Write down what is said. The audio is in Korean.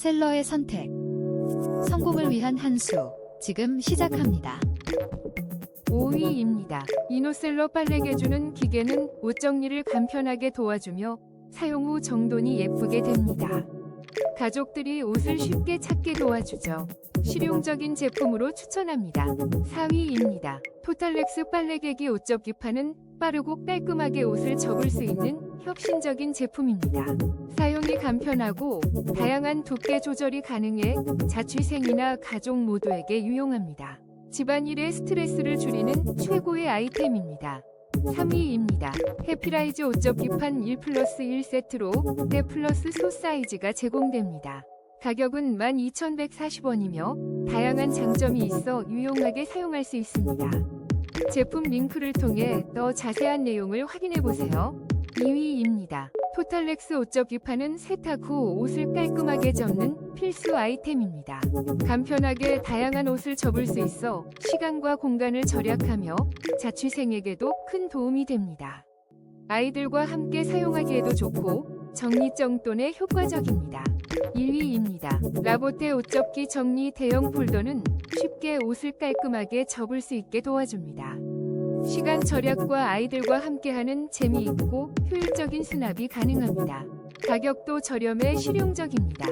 셀러의 선택. 성공을 위한 한 수. 지금 시작합니다. 5위입니다. 이노셀러 빨래개주는 기계는 옷 정리를 간편하게 도와주며 사용 후 정돈이 예쁘게 됩니다. 가족들이 옷을 쉽게 찾게 도와주죠. 실용적인 제품으로 추천합니다. 4위입니다. 토탈렉스 빨래개기 옷접기판은 빠르고 깔끔하게 옷을 접을 수 있는 혁신적인 제품입니다. 사용이 간편하고 다양한 두께 조절이 가능해 자취생이나 가족 모두에게 유용합니다. 집안일의 스트레스를 줄이는 최고의 아이템입니다. 3위입니다. 해피라이즈 옷접기판 1 플러스 1 세트로 4 플러스 소 사이즈가 제공됩니다. 가격은 12,140원이며 다양한 장점이 있어 유용하게 사용할 수 있습니다. 제품 링크를 통해 더 자세한 내용을 확인해 보세요. 2위입니다. 토탈렉스 옷접기판은 세탁 후 옷을 깔끔하게 접는 필수 아이템입니다. 간편하게 다양한 옷을 접을 수 있어 시간과 공간을 절약하며 자취생에게도 큰 도움이 됩니다. 아이들과 함께 사용하기에도 좋고 정리정돈에 효과적입니다. 1위입니다. 라보테 옷접기 정리 대형 폴더는 쉽게 옷을 깔끔하게 접을 수 있게 도와줍니다. 시간 절약과 아이들과 함께하는 재미있고 효율적인 수납이 가능합니다. 가격도 저렴해 실용적입니다.